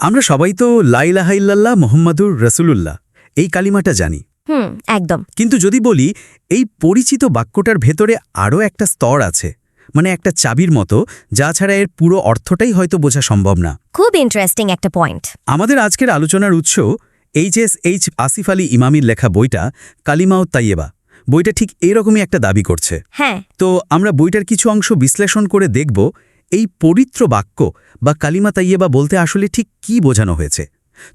আমরা সবাই তো লাইলাহাইল্লাহ মোহাম্মদুর রসুলুল্লাহ। এই কালিমাটা জানি। হুম একদম। কিন্তু যদি বলি এই পরিচিত বাক্যটার ভেতরে আরও একটা স্তর আছে মানে একটা চাবির মতো যা ছাড়া এর পুরো অর্থটাই হয়তো বোঝা সম্ভব না। খুব ইন্টারেস্টিং একটা পয়েন্ট আমাদের আজকের আলোচনার উৎস H S H Asif Ali ইমামির লেখা বইটা কালিমাও তাইয়েবা বইটা ঠিক এরকমই একটা দাবি করছে। হ্যাঁ। তো আমরা বইটার কিছু অংশ বিশ্লেষণ করে দেখব এই পবিত্র বাক্য বা কালিমা তাইয়েবা বলতে আসলে ঠিক কি বোঝানো হয়েছে?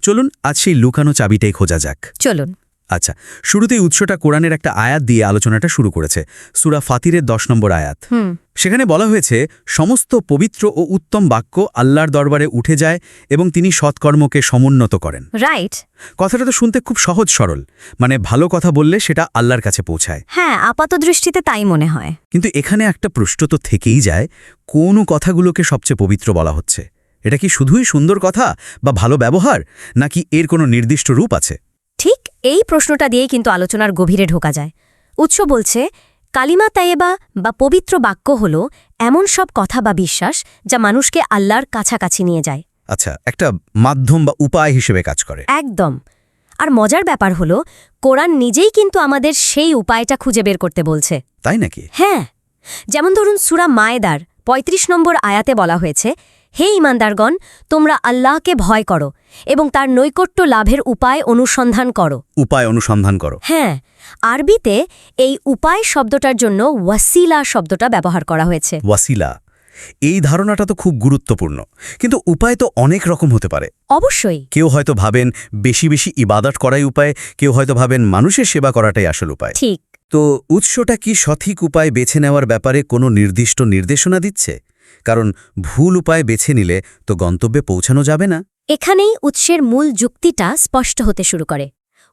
চলুন আজ সেই লুকানো চাবিটাই খোঁজা যাক। চলুন। আচ্ছা শুরুতেই উৎসটা কোরআনের একটা আয়াত দিয়ে আলোচনাটা শুরু করেছে। সুরা ফাতিরের দশ নম্বর আয়াত। হুম। সেখানে বলা হয়েছে সমস্ত পবিত্র ও উত্তম বাক্য আল্লাহর দরবারে উঠে যায় এবং তিনি সৎকর্মকে সমুন্নত করেন। রাইট কথাটা তো শুনতে খুব সহজ সরল। মানে ভালো কথা বললে সেটা আল্লাহর কাছে পৌঁছায়। হ্যাঁ আপাত দৃষ্টিতে তাই মনে হয়। কিন্তু এখানে একটা প্রশ্ন তো থেকেই যায় কোন কথাগুলোকে সবচেয়ে পবিত্র বলা হচ্ছে? এটা কি শুধুই সুন্দর কথা বা ভালো ব্যবহার নাকি এর কোনো নির্দিষ্ট রূপ আছে? ঠিক এই প্রশ্নটা দিয়েই কিন্তু আলোচনার গভীরে ঢোকা যায়। উৎস বলছে কালিমা তায়েবা বা পবিত্র বাক্য হল এমন সব কথা বা বিশ্বাস যা মানুষকে আল্লাহর কাছাকাছি নিয়ে যায়। আচ্ছা একটা মাধ্যম বা উপায় হিসেবে কাজ করে। একদম। আর মজার ব্যাপার হল কোরআন নিজেই কিন্তু আমাদের সেই উপায়টা খুঁজে বের করতে বলছে। তাই নাকি? হ্যাঁ। যেমন ধরুন সুরা মায়েদার ৩৫ নম্বর আয়াতে বলা হয়েছে হে ইমানদারগণ তোমরা আল্লাহকে ভয় করো এবং তার নৈকট্য লাভের উপায় অনুসন্ধান করো। উপায় অনুসন্ধান করো। হ্যাঁ আরবিতে এই উপায় শব্দটার জন্য ওয়াসিলা শব্দটা ব্যবহার করা হয়েছে। ওয়াসিলা। এই ধারণাটা তো খুব গুরুত্বপূর্ণ কিন্তু উপায় তো অনেক রকম হতে পারে। অবশ্যই। কেউ হয়তো ভাবেন বেশি বেশি ইবাদত করাই উপায় কেউ হয়তো ভাবেন মানুষের সেবা করাটাই আসল উপায়। ঠিক। তো উৎসটা কি সঠিক উপায় বেছে নেওয়ার ব্যাপারে কোনো নির্দিষ্ট নির্দেশনা দিচ্ছে? কারণ ভুল উপায় বেছে নিলে তো গন্তব্যে পৌঁছানো যাবে না। এখানেই উৎসের মূল যুক্তিটা স্পষ্ট হতে শুরু করে।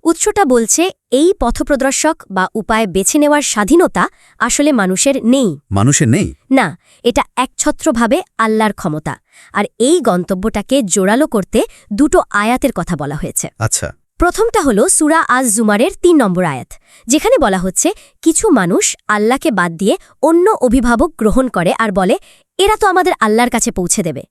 উৎসটা বলছে এই পথপ্রদর্শক বা উপায় বেছে নেওয়ার স্বাধীনতা আসলে মানুষের নেই। মানুষের নেই? না এটা একছত্রভাবে আল্লাহর ক্ষমতা। আর এই গন্তব্যটাকে জোরালো করতে দুটো আয়াতের কথা বলা হয়েছে। আচ্ছা। প্রথমটা হল সুরা আজ জুমারের তিন নম্বর আয়াত যেখানে বলা হচ্ছে কিছু মানুষ আল্লাহকে বাদ দিয়ে অন্য অভিভাবক গ্রহণ করে আর বলে এরা তো আমাদের আল্লাহর কাছে পৌঁছে দেবে।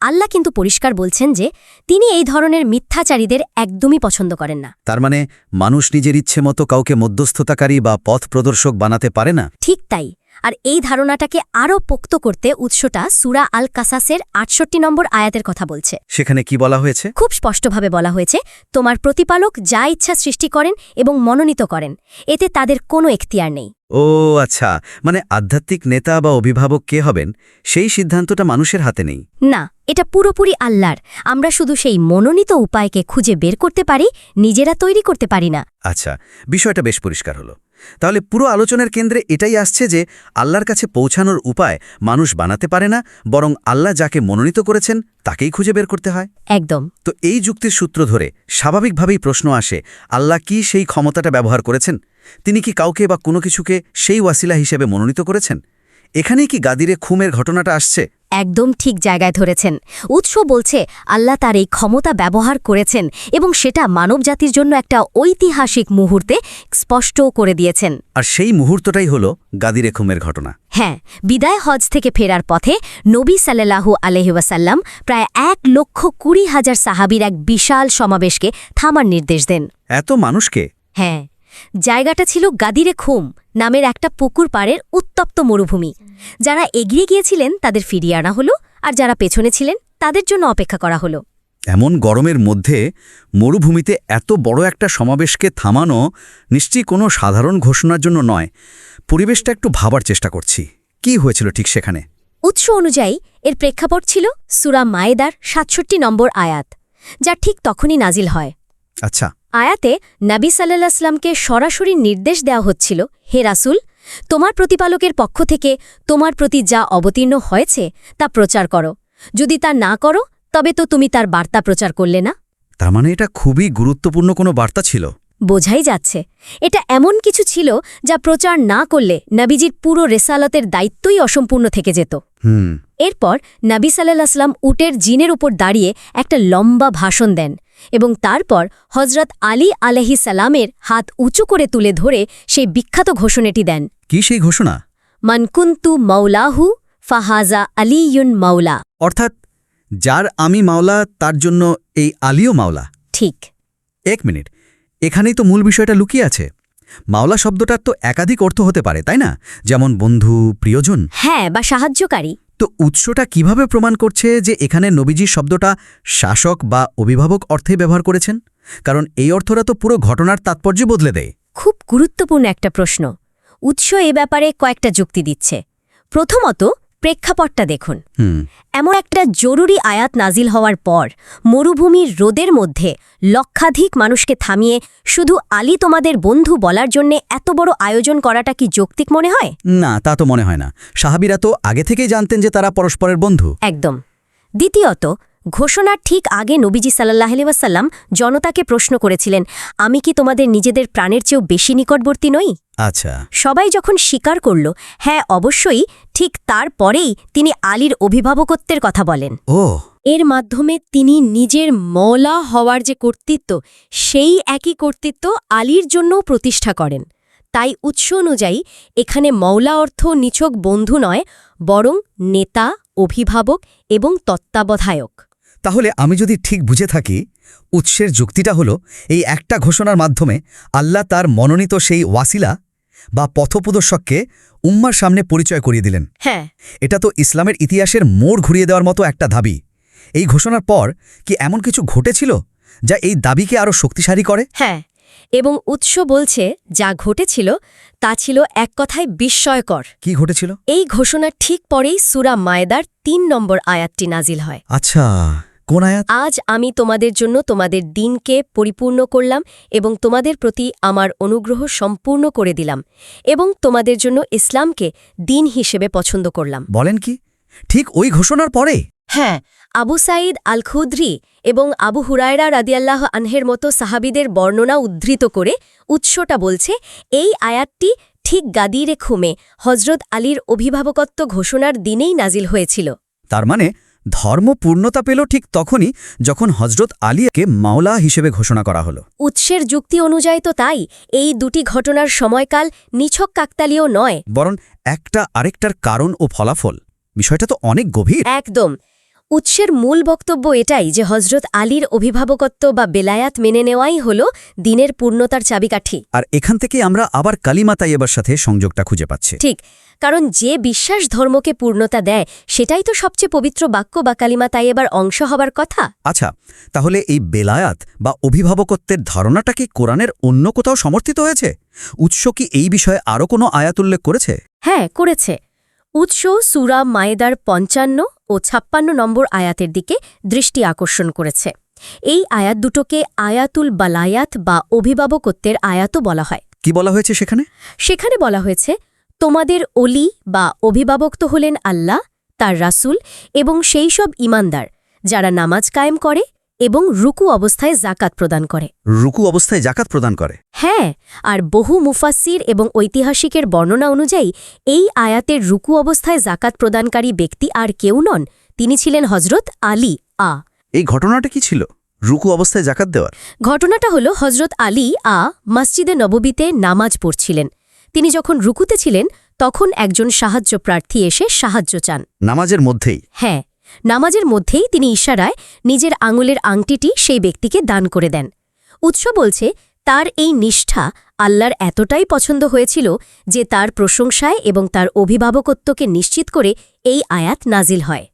আল্লাহ কিন্তু পরিষ্কার বলছেন যে তিনি এই ধরনের মিথ্যাচারীদের একদমই পছন্দ করেন না। তার মানে মানুষ নিজের ইচ্ছে মতো কাউকে মধ্যস্থতাকারী বা পথ প্রদর্শক বানাতে পারে না? ঠিক তাই। আর এই ধারণাটাকে আরও পোক্ত করতে উৎসটা সুরা আল কাসাসের আটষট্টি নম্বর আয়াতের কথা বলছে। সেখানে কি বলা হয়েছে? খুব স্পষ্টভাবে বলা হয়েছে তোমার প্রতিপালক যা ইচ্ছা সৃষ্টি করেন এবং মনোনীত করেন এতে তাদের কোনো এখতিয়ার নেই। ও আচ্ছা মানে আধ্যাত্মিক নেতা বা অভিভাবক কে হবেন? সেই সিদ্ধান্তটা মানুষের হাতে নেই। না এটা পুরোপুরি আল্লাহর। আমরা শুধু সেই মনোনীত উপায়কে খুঁজে বের করতে পারি নিজেরা তৈরি করতে পারি না। আচ্ছা বিষয়টা বেশ পরিষ্কার হলো। তাহলে পুরো আলোচনার কেন্দ্রে এটাই আসছে যে আল্লাহর কাছে পৌঁছানোর উপায় মানুষ বানাতে পারে না বরং আল্লাহ যাকে মনোনীত করেছেন তাকেই খুঁজে বের করতে হয়। একদম। তো এই যুক্তির সূত্র ধরে স্বাভাবিকভাবেই প্রশ্ন আসে আল্লাহ কি সেই ক্ষমতাটা ব্যবহার করেছেন? তিনি কি কাউকে বা কোনো কিছুকে সেই ওয়াসিলা হিসেবে মনোনীত করেছেন? এখানেই কি গাদিরে খুমের ঘটনাটা আসছে? একদম ঠিক জায়গায় ধরেছেন। উৎস বলছে আল্লাহ তার এই ক্ষমতা ব্যবহার করেছেন এবং সেটা মানবজাতির জন্য একটা ঐতিহাসিক মুহূর্তে স্পষ্টও করে দিয়েছেন। আর সেই মুহূর্তটাই হল গাদিরে খুমের ঘটনা। হ্যাঁ বিদায় হজ থেকে ফেরার পথে নবী সাল্লাহু আলহিউসাল্লাম প্রায় এক লক্ষ কুড়ি হাজার সাহাবির এক বিশাল সমাবেশকে থামার নির্দেশ দেন। এত মানুষকে? হ্যাঁ জায়গাটা ছিল গাদিরে খুম নামের একটা পুকুর পাড়ের উত্তপ্ত মরুভূমি। যারা এগিয়ে গিয়েছিলেন তাদের ফিরিয়ে আনা হলো আর যারা পেছনে ছিলেন তাদের জন্য অপেক্ষা করা হলো। এমন গরমের মধ্যে মরুভূমিতে এত বড় একটা সমাবেশকে থামানো নিশ্চয়ই কোনো সাধারণ ঘোষণার জন্য নয়। পরিবেশটা একটু ভাবার চেষ্টা করছি। কি হয়েছিল ঠিক সেখানে? উৎস অনুযায়ী এর প্রেক্ষাপট ছিল সুরা মায়েদার সাতষট্টি নম্বর আয়াত যা ঠিক তখনই নাজিল হয়। আচ্ছা। আয়াতে নাবী সাল্লাহামকে সরাসরি নির্দেশ দেওয়া হচ্ছিল হে রাসুল তোমার প্রতিপালকের পক্ষ থেকে তোমার প্রতি যা অবতীর্ণ হয়েছে তা প্রচার করো। যদি তা না করো তবে তো তুমি তার বার্তা প্রচার করলে না। তার মানে এটা খুবই গুরুত্বপূর্ণ কোনো বার্তা ছিল। বোঝাই যাচ্ছে। এটা এমন কিছু ছিল যা প্রচার না করলে নাবিজির পুরো রেসালতের দায়িত্বই অসম্পূর্ণ থেকে যেত। এরপর নাবী আসলাম উটের জিনের উপর দাঁড়িয়ে একটা লম্বা ভাষণ দেন। এবং তারপর হজরত আলী আলহি সালামের হাত উঁচু করে তুলে ধরে সেই বিখ্যাত ঘোষণাটি দেন। কি সেই ঘোষণা? মানকুন্তু মাওলাহু ফাহাজা আলিউন মাওলা। অর্থাৎ যার আমি মাওলা তার জন্য এই আলীও মাওলা। ঠিক। এক মিনিট এখানেই তো মূল বিষয়টা লুকিয়ে আছে। মাওলা শব্দটার তো একাধিক অর্থ হতে পারে তাই না? যেমন বন্ধু প্রিয়জন। হ্যাঁ বা সাহায্যকারী। তো উৎসটা কীভাবে প্রমাণ করছে যে এখানে নবীজি শব্দটা শাসক বা অভিভাবক অর্থে ব্যবহার করেছেন? কারণ এই অর্থটা তো পুরো ঘটনার তাৎপর্য বদলে দেয়। খুব গুরুত্বপূর্ণ একটা প্রশ্ন। উৎস এ ব্যাপারে কয়েকটা যুক্তি দিচ্ছে। প্রথমত প্রেক্ষাপটটা দেখুন। এমন একটা জরুরি আয়াত নাজিল হওয়ার পর মরুভূমির রোদের মধ্যে লক্ষাধিক মানুষকে থামিয়ে শুধু আলী তোমাদের বন্ধু বলার জন্যে এত বড় আয়োজন করাটা কি যৌক্তিক মনে হয়? না তা তো মনে হয় না। সাহাবিরা তো আগে থেকেই জানতেন যে তারা পরস্পরের বন্ধু। একদম। দ্বিতীয়ত ঘোষণার ঠিক আগে নবীজি সাল্লাহ আলিবাসাল্লাম জনতাকে প্রশ্ন করেছিলেন আমি কি তোমাদের নিজেদের প্রাণের চেয়েও বেশি নিকটবর্তী নই? আচ্ছা। সবাই যখন স্বীকার করল হ্যাঁ অবশ্যই ঠিক তারপরেই তিনি আলীর অভিভাবকত্বের কথা বলেন। ও। এর মাধ্যমে তিনি নিজের মওলা হওয়ার যে কর্তৃত্ব সেই একই কর্তৃত্ব আলীর জন্যও প্রতিষ্ঠা করেন। তাই উৎস অনুযায়ী এখানে মওলা অর্থ নিছক বন্ধু নয় বরং নেতা অভিভাবক এবং তত্ত্বাবধায়ক। তাহলে আমি যদি ঠিক বুঝে থাকি উৎসের যুক্তিটা হলো এই একটা ঘোষণার মাধ্যমে আল্লাহ তার মনোনীত সেই ওয়াসিলা বা পথপ্রদর্শককে উম্মার সামনে পরিচয় করিয়ে দিলেন। হ্যাঁ। এটা তো ইসলামের ইতিহাসের মোড় ঘুরিয়ে দেওয়ার মতো একটা দাবি। এই ঘোষণার পর কি এমন কিছু ঘটেছিল যা এই দাবিকে আরও শক্তিশালী করে? হ্যাঁ এবং উৎস বলছে যা ঘটেছিল তা ছিল এক কথায় বিস্ময়কর। কি ঘটেছিল? এই ঘোষণার ঠিক পরেই সুরা মায়েদার তিন নম্বর আয়াতটি নাজিল হয়। আচ্ছা। কোন আয়াত? আজ আমি তোমাদের জন্য তোমাদের দিনকে পরিপূর্ণ করলাম এবং তোমাদের প্রতি আমার অনুগ্রহ সম্পূর্ণ করে দিলাম এবং তোমাদের জন্য ইসলামকে দিন হিসেবে পছন্দ করলাম। বলেন কি? ঠিক ওই ঘোষণার পরে? হ্যাঁ আবু সাঈদ আল খুদ্রি এবং আবু হুরায়রা রাদিয়াল্লাহ আনহের মতো সাহাবিদের বর্ণনা উদ্ধৃত করে উৎসটা বলছে এই আয়াতটি ঠিক গাদিরে খুমে হজরত আলীর অভিভাবকত্ব ঘোষণার দিনেই নাজিল হয়েছিল। তার মানে ধর্ম পূর্ণতা পেল ঠিক তখনই যখন হজরত আলিয়াকে মাওলা হিসেবে ঘোষণা করা হল। উৎসের যুক্তি অনুযায়ী তো তাই এই দুটি ঘটনার সময়কাল নিছক কাকতালীয় নয়। বরং একটা আরেকটার কারণ ও ফলাফল। বিষয়টা তো অনেক গভীর। একদম। উৎসের মূল বক্তব্য এটাই যে হজরত আলীর অভিভাবকত্ব বা বেলায়াত মেনে নেওয়াই হল দিনের পূর্ণতার চাবিকাঠি। আর এখান থেকে আমরা আবার কালিমা তাইয়েবার সাথে সংযোগটা খুঁজে পাচ্ছি। ঠিক কারণ যে বিশ্বাস ধর্মকে পূর্ণতা দেয় সেটাই তো সবচেয়ে পবিত্র বাক্য বা কালিমা তাইয়েবার অংশ হবার কথা। আচ্ছা তাহলে এই বেলায়াত বা অভিভাবকত্বের ধারণাটা কি কোরআনের অন্য কোথাও সমর্থিত হয়েছে? উৎস কি এই বিষয়ে আরও কোনো আয়াত উল্লেখ করেছে? হ্যাঁ করেছে। উৎস সুরা মায়েদার পঞ্চান্ন ও ছাপ্পান্ন নম্বর আয়াতের দিকে দৃষ্টি আকর্ষণ করেছে। এই আয়াত দুটোকে আয়াতুল বালায়াত বা অভিভাবকত্বের আয়াতও বলা হয়। কি বলা হয়েছে সেখানে? সেখানে বলা হয়েছে তোমাদের অলি বা অভিভাবক তো হলেন আল্লাহ তার রাসূল এবং সেই সব ইমানদার যারা নামাজ কায়েম করে এবং রুকু অবস্থায় জাকাত প্রদান করে। রুকু অবস্থায় জাকাত প্রদান করে। হ্যাঁ আর বহু মুফাসির এবং ঐতিহাসিকের বর্ণনা অনুযায়ী এই আয়াতের রুকু অবস্থায় জাকাত প্রদানকারী ব্যক্তি আর কেউ নন তিনি ছিলেন হজরত আলী আ। এই ঘটনাটা কি ছিল? রুকু অবস্থায় জাকাত দেওয়ার? ঘটনাটা হল হজরত আলী আ মসজিদে নববীতে নামাজ পড়ছিলেন। তিনি যখন রুকুতে ছিলেন তখন একজন সাহায্য প্রার্থী এসে সাহায্য চান। নামাজের মধ্যেই? হ্যাঁ নামাজের মধ্যেই তিনি ইশারায় নিজের আঙুলের আংটিটি সেই ব্যক্তিকে দান করে দেন। উৎস বলছে তার এই নিষ্ঠা আল্লাহর এতটাই পছন্দ হয়েছিল যে তার প্রশংসায় এবং তার অভিভাবকত্বকে নিশ্চিত করে এই আয়াত নাজিল হয়।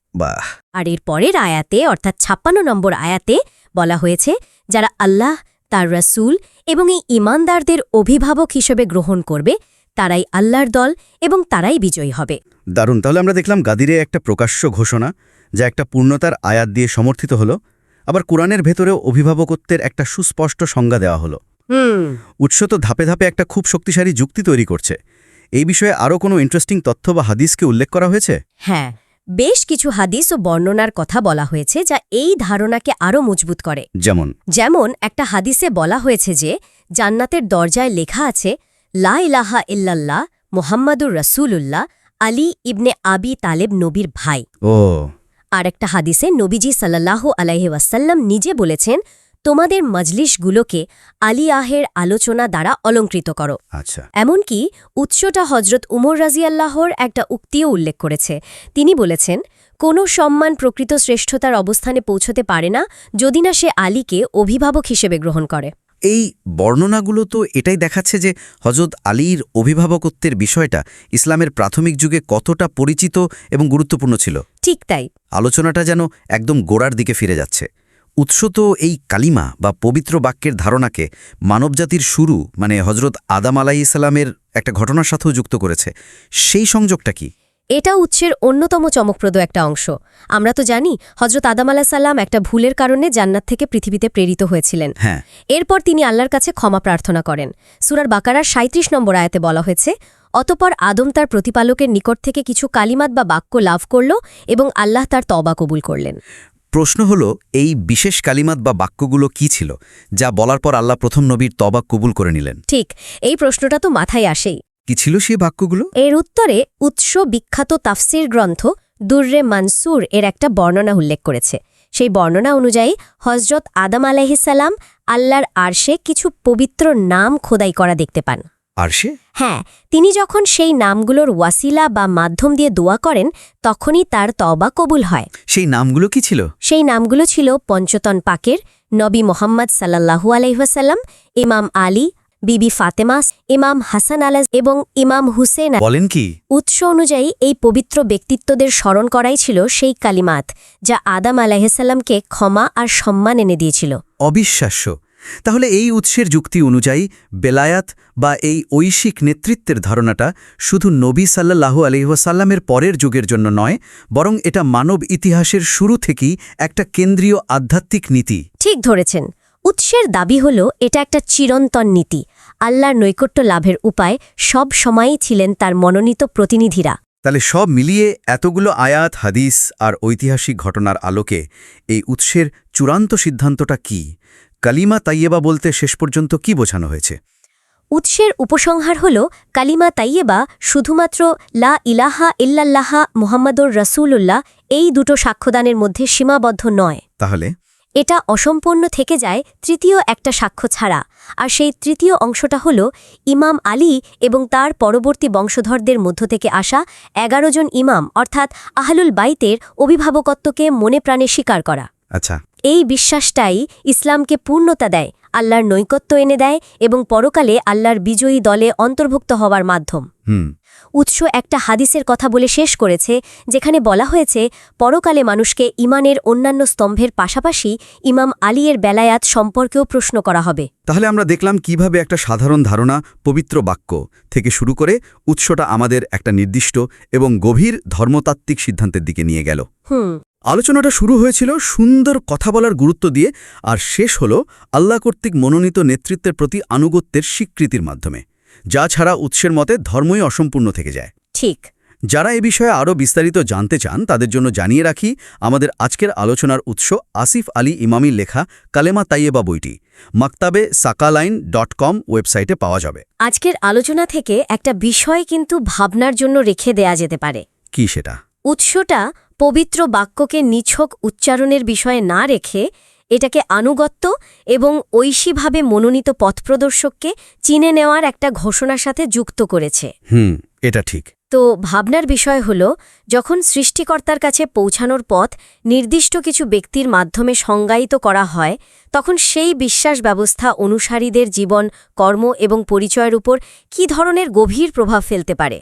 আর এর পরের আয়াতে অর্থাৎ ছাপ্পান্ন নম্বর আয়াতে বলা হয়েছে যারা আল্লাহ তার রাসূল এবং এই ইমানদারদের অভিভাবক হিসেবে গ্রহণ করবে তারাই আল্লাহর দল এবং তারাই বিজয়ী হবে। দারুণ। তাহলে আমরা দেখলাম গাদিরে একটা প্রকাশ্য ঘোষণা যা একটা পূর্ণতার আয়াত দিয়ে সমর্থিত হলো। আবার কোরআনের ভেতরেও অভিভাবকত্বের একটা সুস্পষ্ট সংজ্ঞা দেওয়া হলো। হুম। উৎস তো ধাপে ধাপে একটা খুব শক্তিশালী যুক্তি তৈরি করছে। এই বিষয়ে আরও কোনো ইন্টারেস্টিং তথ্য বা হাদিসকে উল্লেখ করা হয়েছে? হ্যাঁ বেশ কিছু হাদিস ও বর্ণনার কথা বলা হয়েছে যা এই ধারণাকে আরও মজবুত করে। যেমন? যেমন একটা হাদিসে বলা হয়েছে যে জান্নাতের দরজায় লেখা আছে লা ইলাহা ইল্লাল্লাহ মোহাম্মদুর রসুলুল্লাহ আলী ইবনে আবি তালেব নবীর ভাই। ও। আর একটা হাদিসে নবীজি সাল্লাল্লাহু আলাইহি ওয়াসাল্লাম নিজে বলেছেন তোমাদের মজলিশগুলোকে আলী আহের আলোচনা দ্বারা অলঙ্কৃত করো। আচ্ছা। এমনকি উৎসটা হজরত উমর রাজিয়াল্লাহর একটা উক্তিও উল্লেখ করেছে। তিনি বলেছেন কোনো সম্মান প্রকৃত শ্রেষ্ঠতার অবস্থানে পৌঁছতে পারে না যদি না সে আলীকে অভিভাবক হিসেবে গ্রহণ করে। এই বর্ণনাগুলো তো এটাই দেখাচ্ছে যে হজরত আলীর অভিভাবকত্বের বিষয়টা ইসলামের প্রাথমিক যুগে কতটা পরিচিত এবং গুরুত্বপূর্ণ ছিল। ঠিক তাই। আলোচনাটা যেন একদম গোড়ার দিকে ফিরে যাচ্ছে। উৎস তো এই কালিমা বা পবিত্র বাক্যের ধারণাকে মানবজাতির শুরু মানে হজরত আদাম আলাই ইসলামের একটা ঘটনার সাথেও যুক্ত করেছে। সেই সংযোগটা কি? এটা উৎসের অন্যতম চমকপ্রদ একটা অংশ। আমরা তো জানি হজরত আদাম আলাহ সাল্লাম একটা ভুলের কারণে জান্নাত থেকে পৃথিবীতে প্রেরিত হয়েছিলেন। হ্যাঁ। এরপর তিনি আল্লাহর কাছে ক্ষমা প্রার্থনা করেন। সুরার বাকারার সাঁত্রিশ নম্বর আয়াতে বলা হয়েছে অতপর আদম তার প্রতিপালকের নিকট থেকে কিছু কালিমাত বা বাক্য লাভ করল এবং আল্লাহ তার তবা কবুল করলেন। প্রশ্ন হলো এই বিশেষ কালিমাত বা বাক্যগুলো কি ছিল যা বলার পর আল্লাহ প্রথম নবীর তবা কবুল করে নিলেন? ঠিক এই প্রশ্নটা তো মাথায় আসেই। কি ছিল সেই বাক্যগুলো? এর উত্তরে উৎস বিখ্যাত তাফসির গ্রন্থ দুর্রে মানসুর এর একটা বর্ণনা উল্লেখ করেছে। সেই বর্ণনা অনুযায়ী হজরত আদম আলাহিসাল্লাম আল্লাহর আরশে কিছু পবিত্র নাম খোদাই করা দেখতে পান। আর সে হ্যাঁ তিনি যখন সেই নামগুলোর ওয়াসিলা বা মাধ্যম দিয়ে দোয়া করেন তখনই তার তবা কবুল হয়। সেই নামগুলো কি ছিল? সেই নামগুলো ছিল পঞ্চতন পাকের নবী মোহাম্মদ সাল্লাহু আলহাসাল্লাম ইমাম আলী বিবি ফাতেমাস ইমাম হাসান আলাজ এবং ইমাম হুসেন বলেন কি? উৎস অনুযায়ী এই পবিত্র ব্যক্তিত্বদের স্মরণ করাই ছিল সেই কালিমাত যা আদাম আলাহিসাল্লামকে ক্ষমা আর সম্মান এনে দিয়েছিল। অবিশ্বাস্য। তাহলে এই উৎসের যুক্তি অনুযায়ী বেলায়াত বা এই ঐশিক নেতৃত্বের ধারণাটা শুধু নবী সাল্লাহু আলহিহাসাল্লামের পরের যুগের জন্য নয় বরং এটা মানব ইতিহাসের শুরু থেকেই একটা কেন্দ্রীয় আধ্যাত্মিক নীতি। ঠিক ধরেছেন। উৎসের দাবি হল এটা একটা চিরন্তন নীতি। আল্লাহর নৈকট্য লাভের উপায় সব সময়ই ছিলেন তার মনোনীত প্রতিনিধিরা। তাহলে সব মিলিয়ে এতগুলো আয়াত হাদিস আর ঐতিহাসিক ঘটনার আলোকে এই উৎসের চূড়ান্ত সিদ্ধান্তটা কি? কালিমা তাইয়েবা বলতে শেষ পর্যন্ত কি বোঝানো হয়েছে? উৎসের উপসংহার হল কালিমা তাইয়েবা শুধুমাত্র লা ইলাহা ইল্লাল্লাহা মুহাম্মাদুর রসুল্লাহ এই দুটো সাক্ষ্যদানের মধ্যে সীমাবদ্ধ নয়। তাহলে? এটা অসম্পূর্ণ থেকে যায় তৃতীয় একটা সাক্ষ্য ছাড়া। আর সেই তৃতীয় অংশটা হল ইমাম আলী এবং তার পরবর্তী বংশধরদের মধ্য থেকে আসা এগারো জন ইমাম অর্থাৎ আহলুল বাইতের অভিভাবকত্বকে মনে প্রাণে স্বীকার করা। আচ্ছা। এই বিশ্বাসটাই ইসলামকে পূর্ণতা দেয় আল্লাহর নৈকত্য এনে দেয় এবং পরকালে আল্লাহর বিজয়ী দলে অন্তর্ভুক্ত হওয়ার মাধ্যম। হুম। উৎস একটা হাদিসের কথা বলে শেষ করেছে যেখানে বলা হয়েছে পরকালে মানুষকে ইমানের অন্যান্য স্তম্ভের পাশাপাশি ইমাম আলীয়ের বেলায়াত সম্পর্কেও প্রশ্ন করা হবে। তাহলে আমরা দেখলাম কীভাবে একটা সাধারণ ধারণা পবিত্র বাক্য থেকে শুরু করে উৎসটা আমাদের একটা নির্দিষ্ট এবং গভীর ধর্মতাত্ত্বিক সিদ্ধান্তের দিকে নিয়ে গেল। হুম। আলোচনাটা শুরু হয়েছিল সুন্দর কথা বলার গুরুত্ব দিয়ে আর শেষ হল আল্লাহ কর্তৃক মনোনীত নেতৃত্বের প্রতি আনুগত্যের স্বীকৃতির মাধ্যমে যা ছাড়া উৎসের মতে ধর্মই অসম্পূর্ণ থেকে যায়। ঠিক। যারা এ বিষয়ে আরও বিস্তারিত জানতে চান তাদের জন্য জানিয়ে রাখি আমাদের আজকের আলোচনার উৎস আসিফ আলী ইমামির লেখা কালেমা তাইয়েবা বইটি। মাক্তাবে সাকালাইন ডট কম ওয়েবসাইটে পাওয়া যাবে। আজকের আলোচনা থেকে একটা বিষয় কিন্তু ভাবনার জন্য রেখে দেয়া যেতে পারে। কি সেটা? উৎসটা পবিত্র বাক্যকে নিছক উচ্চারণের বিষয়ে না রেখে এটাকে আনুগত্য এবং ঐশীভাবে মনোনীত পথপ্রদর্শককে চিনে নেওয়ার একটা ঘোষণার সাথে যুক্ত করেছে। হুম এটা ঠিক। তো ভাবনার বিষয় হল যখন সৃষ্টিকর্তার কাছে পৌঁছানোর পথ নির্দিষ্ট কিছু ব্যক্তির মাধ্যমে সংজ্ঞায়িত করা হয় তখন সেই বিশ্বাস ব্যবস্থা অনুসারীদের জীবন কর্ম এবং পরিচয়ের উপর কী ধরনের গভীর প্রভাব ফেলতে পারে?